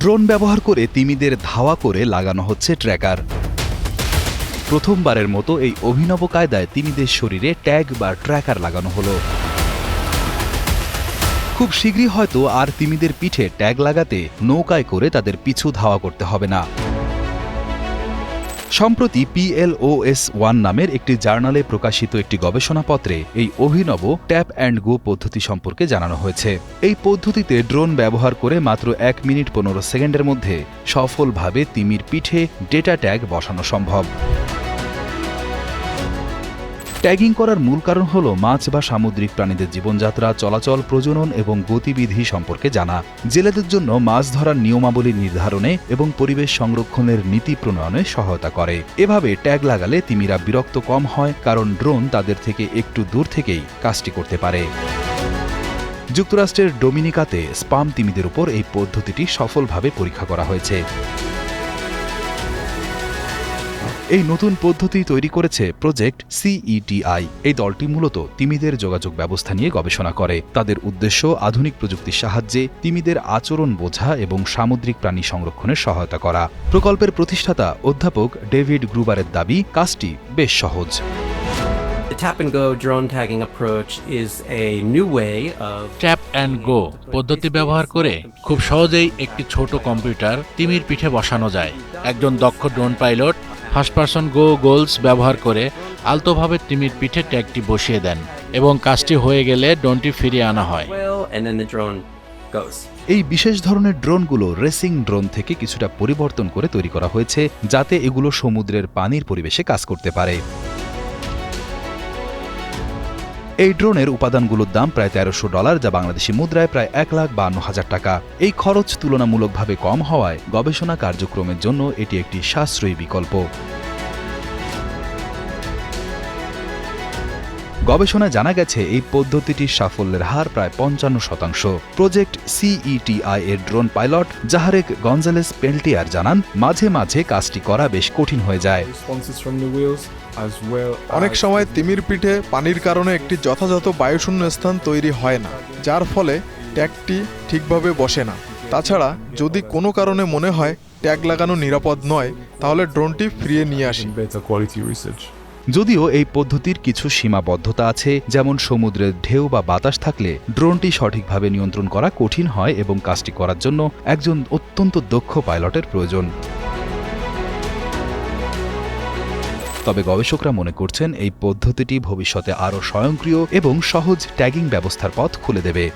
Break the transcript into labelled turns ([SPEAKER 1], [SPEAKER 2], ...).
[SPEAKER 1] Drone ব্যবহার করে তিমিদের ধাওয়া করে লাগানো হচ্ছে ট্র্যাকার। প্রথমবারের মতো এই অভিনব কায়দায় তিমিদের শরীরে ট্যাগ বা ট্র্যাকার লাগানো হলো। খুব শীঘ্রই হয়তো আর তিমিদের পিঠে ট্যাগ লাগাতে নৌকায় করে তাদের পিছু ধাওয়া করতে হবে না। সম্প্রতি পিএলওএস ওয়ান নামের একটি জার্নালে প্রকাশিত একটি গবেষণাপত্রে এই অভিনব ট্যাপ অ্যান্ড গো পদ্ধতি সম্পর্কে জানানো হয়েছে। এই পদ্ধতিতে ড্রোন ব্যবহার করে মাত্র এক মিনিট পনেরো সেকেন্ডের মধ্যে সফলভাবে তিমির পিঠে ডেটা ট্যাগ বসানো সম্ভব। ট্যাগিং করার মূল কারণ হল মাছ বা সামুদ্রিক প্রাণীদের জীবনযাত্রা, চলাচল, প্রজনন এবং গতিবিধি সম্পর্কে জানা। জেলেদের জন্য মাছ ধরার নিয়মাবলী নির্ধারণে এবং পরিবেশ সংরক্ষণের নীতি প্রণয়নে সহায়তা করে। এভাবে ট্যাগ লাগালে তিমিরা বিরক্ত কম হয় কারণ ড্রোন তাদের থেকে একটু দূর থেকেই কাজটি করতে পারে। যুক্তরাষ্ট্রের ডোমিনিকাতে স্পাম তিমিদের উপর এই পদ্ধতিটি সফলভাবে পরীক্ষা করা হয়েছে। এই নতুন পদ্ধতি তৈরি করেছে প্রজেক্ট সিইটিআই এই দলটি মূলত তিমিদের যোগাযোগ ব্যবস্থা নিয়ে গবেষণা করে। তাদের উদ্দেশ্য আধুনিক প্রযুক্তির সাহায্যে তিমিদের আচরণ বোঝা এবং সামুদ্রিক প্রাণী সংরক্ষণে সহায়তা করা। প্রকল্পের প্রতিষ্ঠাতা অধ্যাপক ডেভিড গ্রুবারের দাবি কাজটি বেশ সহজ।
[SPEAKER 2] The tap and go drone tagging approach is a new way
[SPEAKER 3] tap and go পদ্ধতি ব্যবহার করে খুব সহজেই একটি ছোট কম্পিউটার তিমির পিঠে বসানো যায়। একজন দক্ষ drone pilot first person goggles ব্যবহার করে আলতোভাবে তিমির পিঠে ট্যাগটি বসিয়ে দেন এবং কাজটি হয়ে গেলে ড্রোনটি ফিরিয়ে আনা হয়.
[SPEAKER 1] এই বিশেষ ধরনের ড্রোনগুলো রেসিং ড্রোন থেকে কিছুটা পরিবর্তন করে তৈরি করা হয়েছে যাতে এগুলো সমুদ্রের পানির পরিবেশে কাজ করতে পারে এই ড্রোনের উপাদানগুলোর দাম প্রায় তেরোশো ডলার, যা বাংলাদেশি মুদ্রায় প্রায় এক লাখ বান্ন হাজার টাকা। এই খরচ তুলনামূলকভাবে কম হওয়ায় গবেষণা কার্যক্রমের জন্য এটি একটি সাশ্রয়ী বিকল্প। গবেষণায় জানা গেছে এই পদ্ধতিটির সাফল্যের হার প্রায় পঞ্চান্ন শতাংশ। প্রজেক্ট সিইটিআই এর drone pilot Jaharek Gonzalez Peltier জানান মাঝে মাঝে কাজটি করা বেশ কঠিন হয়ে যায়।
[SPEAKER 4] অনেক সময় তিমির পিঠে পানির কারণে একটি যথাযথ বায়ুশূন্য স্থান তৈরি হয় না যার ফলে ট্যাগটি ঠিকভাবে বসে না। তাছাড়া যদি কোনো কারণে মনে হয় ট্যাগ লাগানো নিরাপদ নয় তাহলে ড্রোনটি ফিরিয়ে নিয়ে আসি.
[SPEAKER 1] যদিও এই পদ্ধতির কিছু সীমাবদ্ধতা আছে, যেমন সমুদ্রের ঢেউ বা বাতাস থাকলে ড্রোনটি সঠিকভাবে নিয়ন্ত্রণ করা কঠিন হয় এবং কাজটি করার জন্য একজন অত্যন্ত দক্ষ পাইলটের প্রয়োজন। তবে গবেষকরা মনে করছেন এই পদ্ধতিটি ভবিষ্যতে আরও স্বয়ংক্রিয় এবং সহজ ট্যাগিং ব্যবস্থার পথ খুলে দেবে।